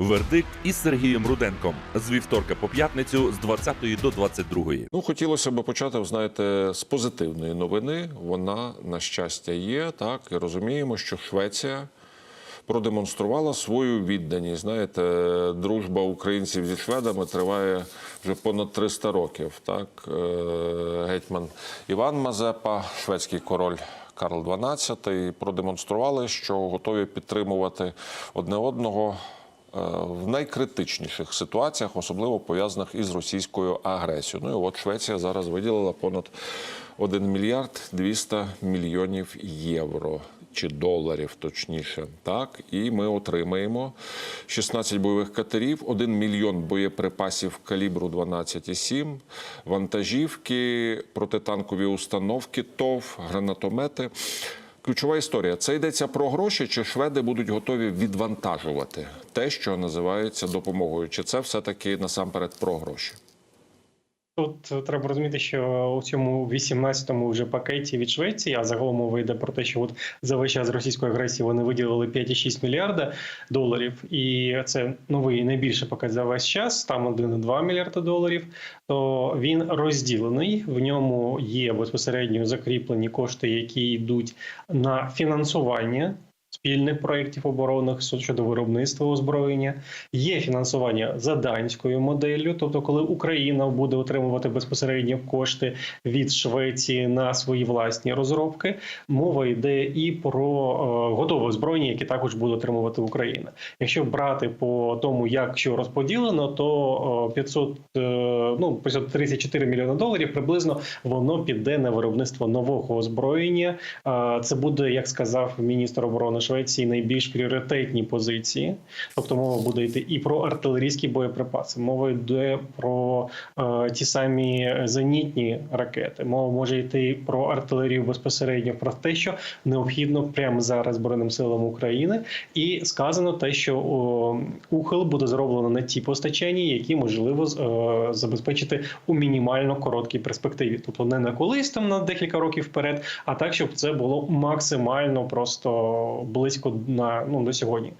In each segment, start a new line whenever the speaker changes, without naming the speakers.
Вердикт із Сергієм Руденком з вівторка по п'ятницю з 20 до 22.
Ну, хотілося б почати, знаєте, з позитивної новини. Вона, на щастя, є. Так, і розуміємо, що Швеція продемонструвала свою відданість. Знаєте, дружба українців зі шведами триває вже понад 300 років. Так, Е, гетьман Іван Мазепа, шведський король. Карл XII продемонстрували, що готові підтримувати одне одного в найкритичніших ситуаціях, особливо пов'язаних із російською агресією. Ну і от Швеція зараз виділила понад 1 мільярд 200 мільйонів євро. Чи доларів, точніше, так і ми отримаємо 16 бойових катерів, 1 мільйон боєприпасів калібру 12,7, вантажівки, протитанкові установки, ТОВ, гранатомети. Ключова історія. Це йдеться про гроші, чи шведи будуть готові відвантажувати те, що називається допомогою? Чи це все-таки насамперед про гроші?
Тут треба розуміти, що у цьому 18-му вже пакеті від Швеції, а загалом мова йде про те, що от за весь час російської агресії вони виділили 5,6 мільярда доларів, і це новий найбільший пакет за весь час. Там 1,2 мільярда доларів. То він розділений. В ньому є безпосередньо закріплені кошти, які йдуть на фінансування. Спільних проєктів оборонних щодо виробництва озброєння є фінансування за данською моделлю, тобто, коли Україна буде отримувати безпосередньо кошти від Швеції на свої власні розробки, мова йде і про е, готове озброєння, яке також буде отримувати Україна. Якщо брати по тому, як що розподілено, то е, 500, е, ну 534 мільйони доларів приблизно воно піде на виробництво нового озброєння. Е, Це буде, як сказав міністр оборони Швеції, найбільш пріоритетні позиції. Тобто мова буде йти і про артилерійські боєприпаси, мова йде про е, ті самі зенітні ракети. Мова може йти про артилерію безпосередньо про те, що необхідно прямо зараз Збройним силам України, і сказано те, що о, ухил буде зроблено на ті постачання, які можливо е, забезпечити у мінімально короткій перспективі, тобто не на колись там на декілька років вперед, а так, щоб це було максимально просто близько на ну до сьогодні.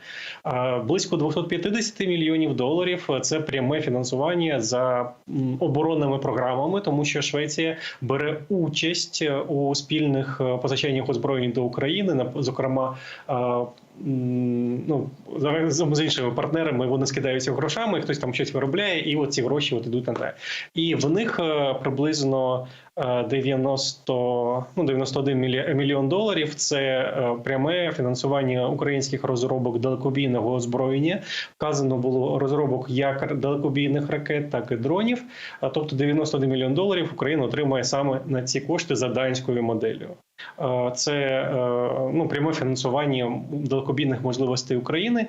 Близько 250 мільйонів доларів це пряме фінансування за оборонними програмами, тому що Швеція бере участь у спільних е, постачаннях озброєнь до України, зокрема. Е, Ну, з з іншими партнерами вони скидаються грошами, хтось там щось виробляє, і от ці гроші от ідуть на те. І в них е, приблизно е, 90, ну, 91 мілі- мільйон доларів це е, пряме фінансування українських розробок далекобійного озброєння. Вказано було розробок як далекобійних ракет, так і дронів. А тобто 91 мільйон доларів Україна отримає саме на ці кошти за данською моделлю. Е, Це е, ну, пряме фінансування далекобійних можливостей України.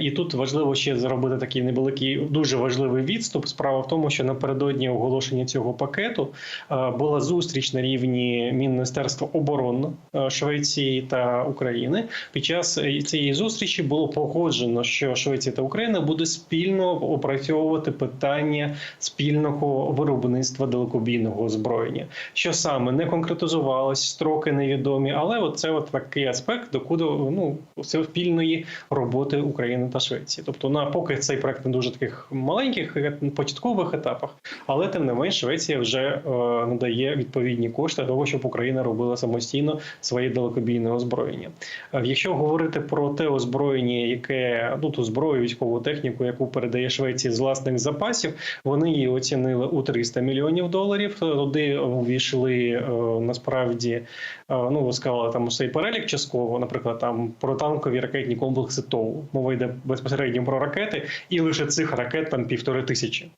І тут важливо ще зробити такий невеликий, дуже важливий відступ. Справа в тому, що напередодні оголошення цього пакету е, була зустріч на рівні Міністерства оборони е, Швеції та України. Під час е, цієї зустрічі було погоджено, що Швеція та Україна буде спільно опрацьовувати питання спільного виробництва далекобійного озброєння. Що саме не конкретизувалось, строки невідомі, але от це от такий аспект, докуди ну спільної роботи України та Швеції. Тобто, на поки цей проект не дуже таких маленьких е, початкових етапах, але тим не менш Швеція вже е, надає відповідні кошти того, щоб Україна робила самостійно своє далекобійне озброєння. Е, Якщо говорити про те озброєння, яке ну ту зброю, військову техніку, яку передає Швеція з власних запасів, вони її оцінили у 300 мільйонів доларів. Туди увійшли насправді ну сказали там цей перелік частково, наприклад, там протанкові ракетні комплекси ТОУ. Мова йде безпосередньо про ракети, і лише цих ракет там півтори тисячі.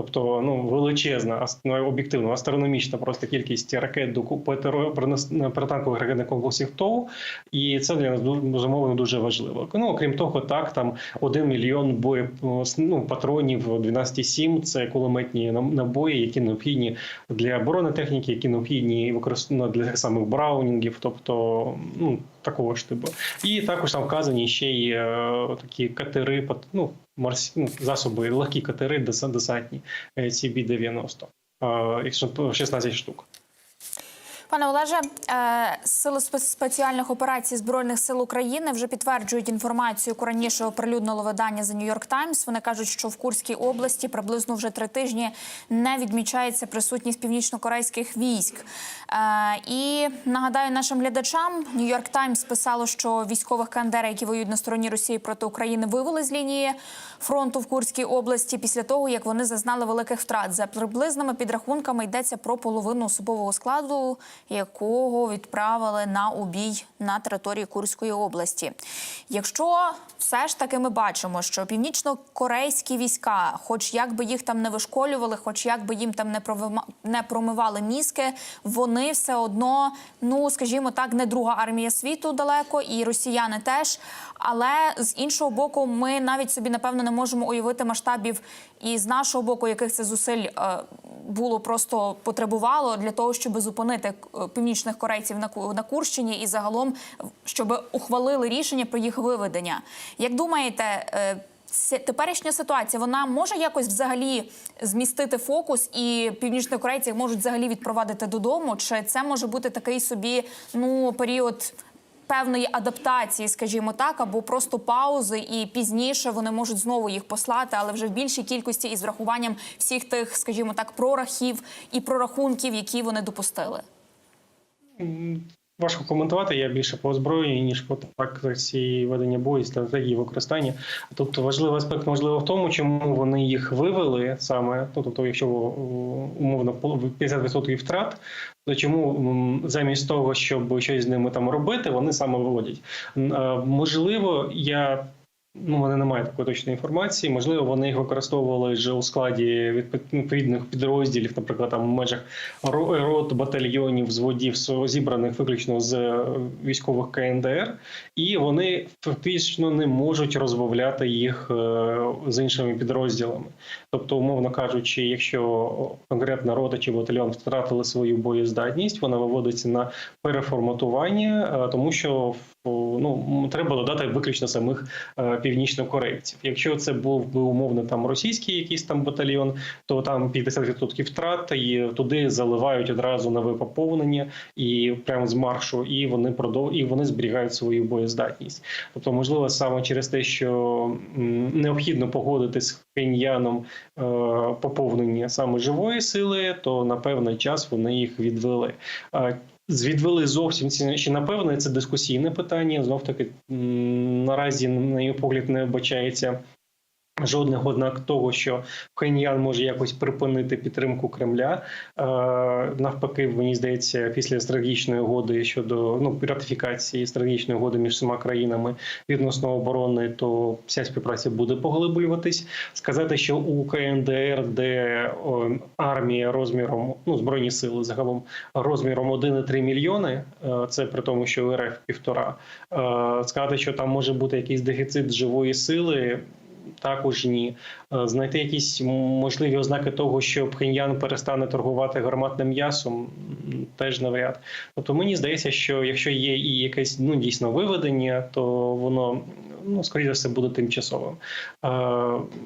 Тобто ну величезна, ну, об'єктивно астрономічна просто кількість ракет до петеро- перенос- ракетних комплексів ТОУ, і це для нас безумовно дуже важливо. Ну окрім того, так там 1 мільйон бої ну, патронів 12,7 – це кулеметні набої, які необхідні для бронетехніки, які необхідні використано для тих самих браунінгів, тобто ну такого ж типу. І також там вказані ще й е, такі катери, ну, морсь, ну, засоби, легкі катери, деса- десантні, е, CB-90. Е, Якщо 16 штук.
Пане Олеже, е, сили спе- спеціальних операцій збройних сил України вже підтверджують інформацію, яку раніше оприлюднило видання The New York Times. Вони кажуть, що в Курській області приблизно вже три тижні не відмічається присутність північно-корейських військ. Е, І нагадаю нашим глядачам, New York Times писало, що військових КНДР, які воюють на стороні Росії проти України, вивели з лінії фронту в Курській області після того, як вони зазнали великих втрат. За приблизними підрахунками йдеться про половину особового складу, якого відправили на убій на території Курської області. Якщо все ж таки ми бачимо, що північно-корейські війська, хоч як би їх там не вишколювали, хоч як би їм там не не промивали мізки, вони все одно, ну скажімо так, не друга армія світу далеко, і росіяни теж. Але з іншого боку, ми навіть собі напевно не можемо уявити масштабів і з нашого боку, яких це зусиль е, було просто потребувало для того, щоб зупинити е, північних корейців на Ку- Курщині і загалом щоб ухвалили рішення про їх виведення. Як думаєте? е, теперішня ситуація вона може якось взагалі змістити фокус, і північнокорейці можуть взагалі відпровадити додому? Чи це може бути такий собі ну період певної адаптації, скажімо так, або просто паузи, і пізніше вони можуть знову їх послати, але вже в більшій кількості із врахуванням всіх тих, скажімо так, прорахів і прорахунків, які вони допустили.
Важко коментувати. Я більше по озброєнні, ніж по тактиці ведення бою, стратегії використання. Тут важливий аспект можливо в тому, чому вони їх вивели саме. Ну тобто, якщо умовно пол- 50% втрат, то чому замість того, щоб щось з ними там робити, вони саме виводять? Можливо, я. Ну, в мене немає такої точної інформації. Можливо, вони їх використовували вже у складі відповідних підрозділів, наприклад, там в межах рот, батальйонів, взводів зібраних виключно з е, військових КНДР, і вони фактично не можуть розмовляти їх е, з іншими підрозділами. Тобто, умовно кажучи, якщо конкретна рота чи батальйон втратили свою боєздатність, вона виводиться на переформатування, е, тому що ну треба додати виключно самих е, північнокорейців. Якщо це був би умовно там російський якийсь там батальйон, то там 50% втрат і туди заливають одразу нове поповнення і прямо з маршу, і вони продов... і вони зберігають свою боєздатність. Тобто, можливо, саме через те, що необхідно погодити з Пхеньяном е, поповнення саме живої сили, то на певний час вони їх відвели. Е, Звідвели зовсім чи напевне це дискусійне питання. Знов таки наразі, на її погляд, не вбачається жодних ознак того, що Пхеньян може якось припинити підтримку Кремля. Е, навпаки, мені здається, після стратегічної угоди щодо ну ратифікації стратегічної угоди між всіма країнами відносно оборони, то вся співпраця буде поглиблюватись. Сказати, що у КНДР, де армія розміром, ну збройні сили загалом розміром 1,3 мільйони, е, це при тому, що РФ півтора. Е, сказати, що там може бути якийсь дефіцит живої сили. Також ні. Е, Знайти якісь можливі ознаки того, що Пхеньян перестане торгувати гарматним м'ясом, теж навряд. Тобто мені здається, що якщо є і якесь ну дійсно виведення, то воно ну скоріше за все буде тимчасовим.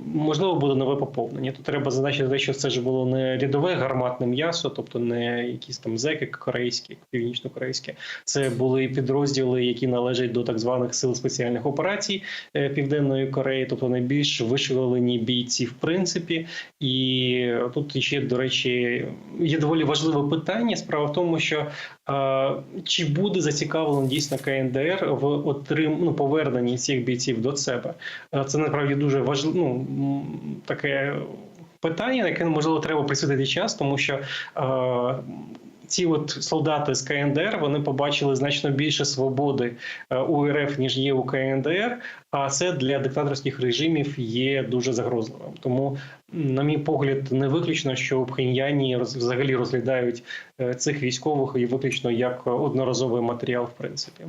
Можливо, буде нове поповнення. Тут треба зазначити що це ж було не рядове гарматне м'ясо, тобто не якісь там зеки корейські, північно-корейські. Це були підрозділи, які належать до так званих сил спеціальних операцій е, Південної Кореї, тобто найбільш вишколені бійці, в принципі. І тут ще, до речі, є доволі важливе питання. Справа в тому, що чи буде зацікавлено дійсно КНДР в отрим, ну, поверненні цих бійців до себе? Е, Це насправді дуже важливо, ну, таке питання, на яке можливо треба присвятити час, тому що. Е, ці от солдати з КНДР вони побачили значно більше свободи е, у РФ ніж є у КНДР. А це для диктаторських режимів є дуже загрозливим. Тому, на мій погляд, не виключно, що у Пхеньяні взагалі розглядають е, цих військових і виключно як одноразовий матеріал, в принципі.